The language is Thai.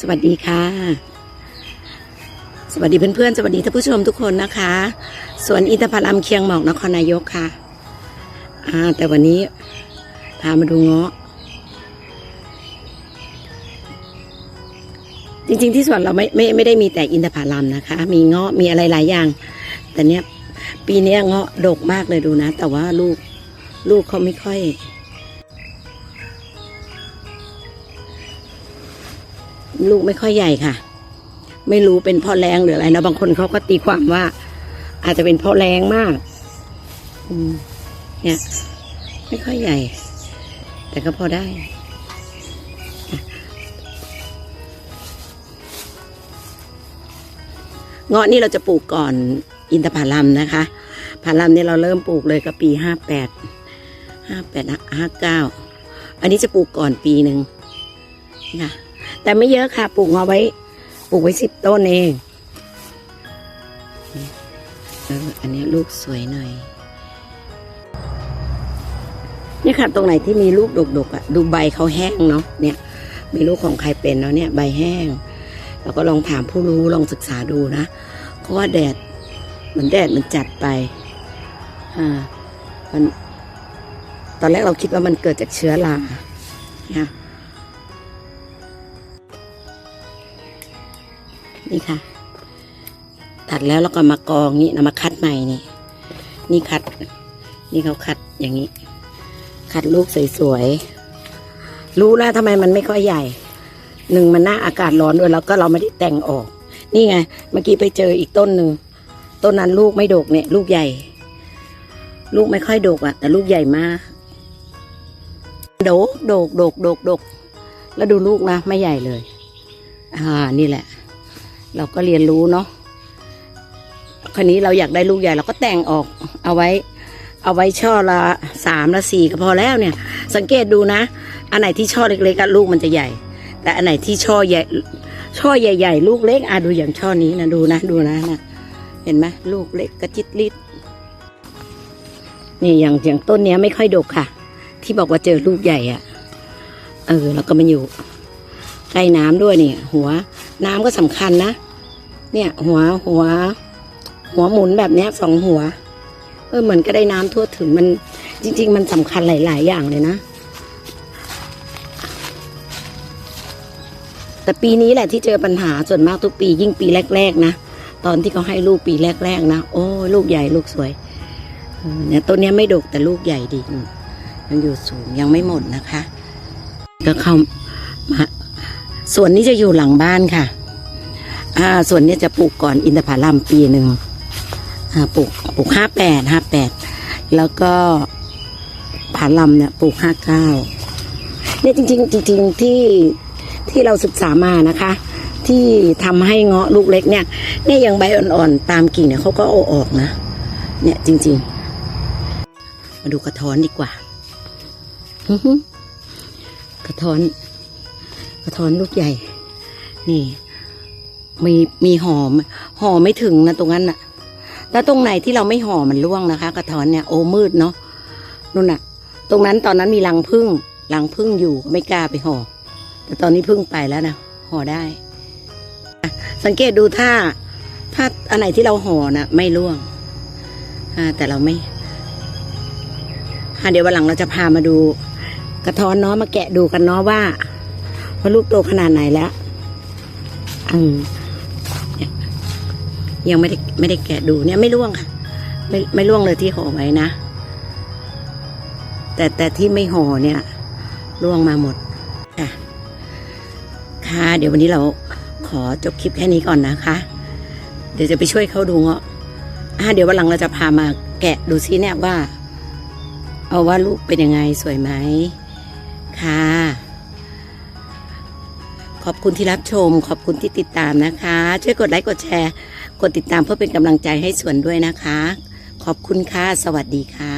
สวัสดีค่ะ สวัสดีเพื่อนๆ สวัสดีท่านผู้ชมทุกคนนะคะสวนอินทผลัมเคียงหมอกนครนายกค่ะอ่าแต่วันนี้พามาดูเงาะ จริงๆที่สวนเราไม่ไม่ไม่ได้มีแต่อินทผลัมนะคะ มีเงาะมีอะไรหลายอย่าง แต่เนี้ยปีนี้เงาะดกมากเลยดูนะ แต่ว่าลูกลูกเขาไม่ค่อย ลูกไม่ค่อยใหญ่ค่ะ ไม่รู้เป็นเพ่อแรงหรืออะไรนะบางคนเขาก็ตีความว่า อาจจะเป็นเพ่อแรงมากอืมเนี่ย ไม่ค่อยใหญ่ แต่ก็พอได้เงาะนี่เราจะปลูกก่อนอินทผลัมนะคะผลัมเนี่ยเราเริ่มปลูกเลยก็ปีห้าแปดห้าแปดห้าเก้าอันนี้จะปลูกก่อนปีหนึ่งค่ะ แต่ไม่เยอะค่ะ ปลูกเอาไว้ ปลูกไว้สิบต้นเองอันนี้ลูกสวยหน่อยนี่ค่ะตรงไหนที่มีลูกดกๆอะดูใบเขาแห้งเนาะเนี่ยมีลูกของใครเป็นเนาะเนี่ยใบแห้งเราก็ลองถามผู้รู้ลองศึกษาดูนะเพราะว่าแดดเหมือนแดดมันจัดไปอ่ามันตอนแรกเราคิดว่ามันเกิดจากเชื้อรานะ นี่ค่ะ ตัดแล้วเราก็มากองนี้นะมาคัดใหม่นี่ นี่คัด นี่เขาคัดอย่างนี้ คัดลูกสวยๆ รู้แล้วทำไมมันไม่ค่อยใหญ่ หนึ่งมันหน้าอากาศร้อนด้วยแล้วก็เราไม่ได้แต่งออก นี่ไง เมื่อกี้ไปเจออีกต้นหนึ่ง ต้นนั้นลูกไม่ดกเนี่ย ลูกใหญ่ ลูกไม่ค่อยดกอะแต่ลูกใหญ่มาก โดกโดกโดกโดกโดกแล้วดูลูกนะไม่ใหญ่เลย อ่า นี่แหละ เราก็เรียนรู้เนาะคราวนี้เราอยากได้ลูกใหญ่เราก็แต่งออกเอาไว้ เอาไว้ช่อละสามละสี่ก็พอแล้วเนี่ย สังเกตดูนะ อันไหนที่ช่อเล็กๆลูกมันจะใหญ่ แต่อันไหนที่ช่อใหญ่ ช่อใหญ่ ๆ ลูกเล็กอะดูอย่างช่อนี้นะดูนะดูนะนะเห็นไหมลูกเล็กกระจิตลิดนี่อย่างอย่างต้นเนี้ยไม่ค่อยดกค่ะ ที่บอกว่าเจอลูกใหญ่อะเออ แล้วก็มันอยู่ ใกล้น้ำด้วยนี่หัวน้ำก็สำคัญนะ เนี่ย หัวหัว หัวหมุนแบบเนี้ยสองหัว เออเหมือนก็ได้น้ำทั่วถึงมันจริง ๆ มันสำคัญหลาย ๆ อย่างเลยนะ แต่ปีนี้แหละที่เจอปัญหาส่วนมากทุกปี ยิ่งปีแรก ๆ นะตอนที่เขาให้ลูกปีแรก ๆ นะโอ้ลูกใหญ่ลูกสวยเนี่ยต้นนี้ไม่ดกแต่ลูกใหญ่ดีมยังอยู่สูงยังไม่หมดนะคะ ก็เข้ามา ส่วนนี้จะอยู่หลังบ้านค่ะ อ่า ส่วนนี้จะปลูกก่อนอินทผลัมปีหนึ่งอ่าปลูกปลูกห้าแปดห้าแปดแล้วก็ผาลัมเนี่ยปลูกห้าเก้าเนี่ยจริง ๆ จริง ๆ ที่ที่เราศึกษามานะคะ ที่ทำให้เงาะลูกเล็กเนี่ย เนี่ยยังใบอ่อนๆตามกิ่งเนี่ยเขาก็เอาออกนะ เนี่ยจริง ๆ มาดูกระท้อนดีกว่าฮึ่มๆกระท้อน กระท้อนลูกใหญ่ นี่ มีมีหอมห่อไม่ถึงนะตรงนั้นน่ะ แล้วตรงไหนที่เราไม่ห่อมันร่วงนะคะ กระท้อนเนี่ยโอ้มืดเนาะนู่นน่ะ ตรงนั้นตอนนั้นมีรังพึ่งรังพึ่งอยู่ไม่กล้าไปห่อแต่ตอนนี้พึ่งไปแล้วนะห่อได้ สังเกตดูถ้าถ้าอันไหนที่เราห่อนะไม่ร่วงแต่เราไม่เดี๋ยววันหลังเราจะพามาดูกระท้อนเนาะมาแกะดูกันเนาะว่า ว่าลูกโตขนาดไหนแล้วอืมยยังไม่ได้ไม่ได้แกะดูเนี่ยไม่ร่วงค่ะ ไม่ไม่ร่วงเลยที่ห่อไว้นะ แต่แต่ที่ไม่ห่อเนี่ยร่วงมาหมดค่ะ ค่ะ เดี๋ยววันนี้เราขอจบคลิปแค่นี้ก่อนนะคะ เดี๋ยวจะไปช่วยเขาดูเงาะอ่าเดี๋ยววันหลังเราจะพามาแกะดูซิเนี่ยว่า เอาว่าลูกเป็นยังไงสวยไหมค่ะ ขอบคุณที่รับชม ขอบคุณที่ติดตามนะคะ ช่วยกดไลค์กดแชร์ กดติดตามเพื่อเป็นกำลังใจให้ส่วนด้วยนะคะ ขอบคุณค่ะ สวัสดีค่ะ